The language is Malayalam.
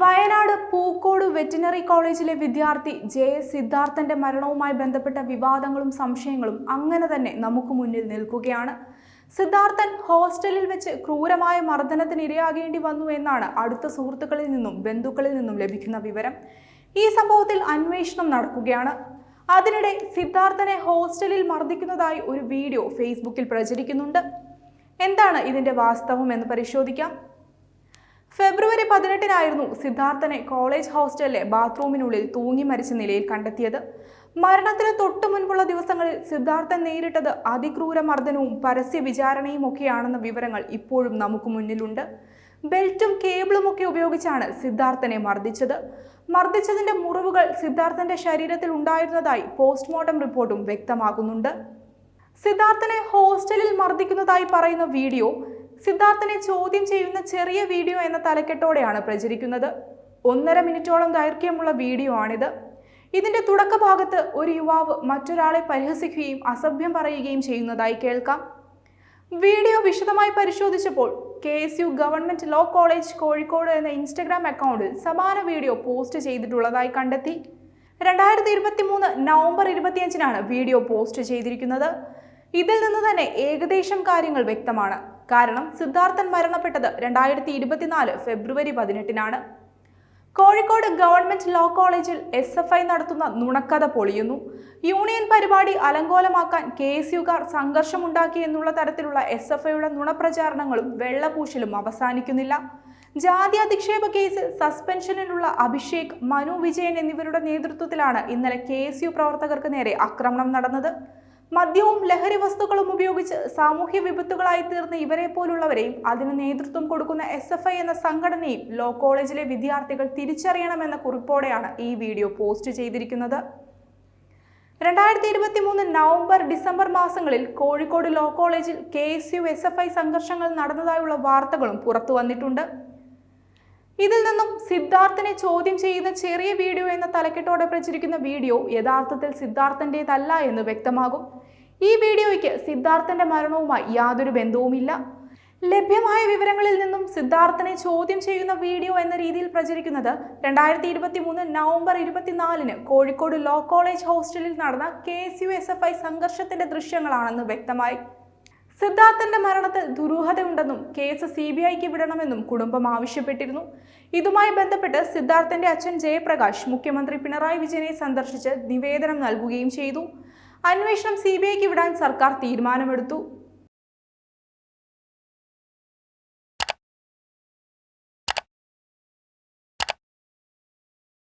വയനാട് പൂക്കോട് വെറ്റിനറി കോളേജിലെ വിദ്യാർത്ഥി ജെ സിദ്ധാർത്ഥന്റെ മരണവുമായി ബന്ധപ്പെട്ട വിവാദങ്ങളും സംശയങ്ങളും അങ്ങനെ തന്നെ നമുക്ക് മുന്നിൽ നിൽക്കുകയാണ്. സിദ്ധാർത്ഥൻ ഹോസ്റ്റലിൽ വെച്ച് ക്രൂരമായ മർദ്ദനത്തിന് ഇരയാകേണ്ടി വന്നു എന്നാണ് അടുത്ത സുഹൃത്തുക്കളിൽ നിന്നും ബന്ധുക്കളിൽ നിന്നും ലഭിക്കുന്ന വിവരം. ഈ സംഭവത്തിൽ അന്വേഷണം നടക്കുകയാണ്. അതിനിടെ സിദ്ധാർത്ഥനെ ഹോസ്റ്റലിൽ മർദ്ദിക്കുന്നതായി ഒരു വീഡിയോ ഫേസ്ബുക്കിൽ പ്രചരിക്കുന്നുണ്ട്. എന്താണ് ഇതിന്റെ വാസ്തവം എന്ന് പരിശോധിക്കാം. ഫെബ്രുവരി പതിനെട്ടിനായിരുന്നു സിദ്ധാർത്ഥനെ കോളേജ് ഹോസ്റ്റലിലെ ബാത്റൂമിനുള്ളിൽ തൂങ്ങി മരിച്ച നിലയിൽ കണ്ടെത്തിയത്. മരണത്തിന് തൊട്ടു മുൻപുള്ള ദിവസങ്ങളിൽ സിദ്ധാർത്ഥൻ നേരിട്ടത് അതിക്രൂര മർദ്ദനവും പരസ്യ വിചാരണയും ഒക്കെയാണെന്ന വിവരങ്ങൾ ഇപ്പോഴും നമുക്ക് മുന്നിലുണ്ട്. ബെൽറ്റും കേബിളും ഒക്കെ ഉപയോഗിച്ചാണ് സിദ്ധാർത്ഥനെ മർദ്ദിച്ചത്. മർദ്ദിച്ചതിന്റെ മുറിവുകൾ സിദ്ധാർത്ഥന്റെ ശരീരത്തിൽ ഉണ്ടായിരുന്നതായി പോസ്റ്റ്മോർട്ടം റിപ്പോർട്ടും വ്യക്തമാകുന്നുണ്ട് സിദ്ധാർത്ഥനെ ഹോസ്റ്റലിൽ മർദ്ദിക്കുന്നതായി പറയുന്ന വീഡിയോ സിദ്ധാർത്ഥനെ ചോദ്യം ചെയ്യുന്ന ചെറിയ വീഡിയോ എന്ന തലക്കെട്ടോടെയാണ് പ്രചരിക്കുന്നത്. ഒന്നര മിനിറ്റോളം ദൈർഘ്യമുള്ള വീഡിയോ ആണിത്. ഇതിന്റെ തുടക്കഭാഗത്ത് ഒരു യുവാവ് മറ്റൊരാളെ പരിഹസിക്കുകയും അസഭ്യം പറയുകയും ചെയ്യുന്നതായി കേൾക്കാം. വീഡിയോ വിശദമായി പരിശോധിച്ചപ്പോൾ K S U government law college Kozhikode എന്ന ഇൻസ്റ്റഗ്രാം അക്കൗണ്ടിൽ സമാന വീഡിയോ പോസ്റ്റ് ചെയ്തിട്ടുള്ളതായി കണ്ടെത്തി. രണ്ടായിരത്തി ഇരുപത്തി മൂന്ന് നവംബർ ഇരുപത്തിയഞ്ചിനാണ് വീഡിയോ പോസ്റ്റ് ചെയ്തിരിക്കുന്നത്. ഇതിൽ നിന്ന് തന്നെ ഏകദേശം കാര്യങ്ങൾ വ്യക്തമാണ്. കാരണം സിദ്ധാർത്ഥൻ മരണപ്പെട്ടത് രണ്ടായിരത്തി ഇരുപത്തിനാല് ഫെബ്രുവരി പതിനെട്ടിനാണ്. കോഴിക്കോട് ഗവൺമെന്റ് ലോ കോളേജിൽ എസ് എഫ് ഐ നടത്തുന്ന നുണക്കഥ പൊളിയുന്നു. യൂണിയൻ പരിപാടി അലങ്കോലമാക്കാൻ കെ എസ് യുകാർ സംഘർഷമുണ്ടാക്കി എന്നുള്ള തരത്തിലുള്ള എസ് എഫ് ഐയുടെ നുണപ്രചാരണങ്ങളും വെള്ളപൂശലും അവസാനിക്കുന്നില്ല. ജാതി അധിക്ഷേപ കേസിൽ സസ്പെൻഷനിലുള്ള അഭിഷേക് മനു വിജയൻ എന്നിവരുടെ നേതൃത്വത്തിലാണ് ഇന്നലെ കെ പ്രവർത്തകർക്ക് നേരെ ആക്രമണം നടന്നത്. മദ്യവും ലഹരി വസ്തുക്കളും ഉപയോഗിച്ച് സാമൂഹ്യ വിപത്തുകളായി തീർന്ന ഇവരെ പോലുള്ളവരെയും അതിന് നേതൃത്വം കൊടുക്കുന്ന എസ് എഫ് ഐ എന്ന സംഘടനയും ലോ കോളേജിലെ വിദ്യാർത്ഥികൾ തിരിച്ചറിയണമെന്ന കുറിപ്പോടെയാണ് ഈ വീഡിയോ പോസ്റ്റ് ചെയ്തിരിക്കുന്നത്. രണ്ടായിരത്തി ഇരുപത്തി മൂന്ന് നവംബർ ഡിസംബർ മാസങ്ങളിൽ കോഴിക്കോട് ലോ കോളേജിൽ K S U S F I സംഘർഷങ്ങൾ നടന്നതായുള്ള വാർത്തകളും പുറത്തു വന്നിട്ടുണ്ട്. ഇതിൽ നിന്നും സിദ്ധാർത്ഥനെ ചോദ്യം ചെയ്യുന്ന ചെറിയ വീഡിയോ എന്ന തലക്കെട്ടോടെ പ്രചരിക്കുന്ന വീഡിയോ യഥാർത്ഥത്തിൽ സിദ്ധാർത്ഥന്റേതല്ല എന്ന് വ്യക്തമാകും. ഈ വീഡിയോയ്ക്ക് സിദ്ധാർത്ഥന്റെ മരണവുമായി യാതൊരു ബന്ധവുമില്ല. ലഭ്യമായ വിവരങ്ങളിൽ നിന്നും സിദ്ധാർത്ഥനെ ചോദ്യം ചെയ്യുന്ന വീഡിയോ എന്ന രീതിയിൽ പ്രചരിക്കുന്നത് രണ്ടായിരത്തി ഇരുപത്തി മൂന്ന് നവംബർ ഇരുപത്തിനാലിന് കോഴിക്കോട് ലോ കോളേജ് ഹോസ്റ്റലിൽ നടന്ന K S U S F I സംഘർഷത്തിന്റെ ദൃശ്യങ്ങളാണെന്ന് വ്യക്തമായി. സിദ്ധാർത്ഥന്റെ മരണത്തിൽ ദുരൂഹതയുണ്ടെന്നും കേസ് സി ബി ഐക്ക് വിടണമെന്നും കുടുംബം ആവശ്യപ്പെട്ടിരുന്നു. ഇതുമായി ബന്ധപ്പെട്ട് സിദ്ധാർത്ഥന്റെ അച്ഛൻ ജയപ്രകാശ് മുഖ്യമന്ത്രി പിണറായി വിജയനെ സന്ദർശിച്ച് നിവേദനം നൽകുകയും ചെയ്തു. അന്വേഷണം സി ബി ഐക്ക് വിടാൻ സർക്കാർ തീരുമാനമെടുത്തു.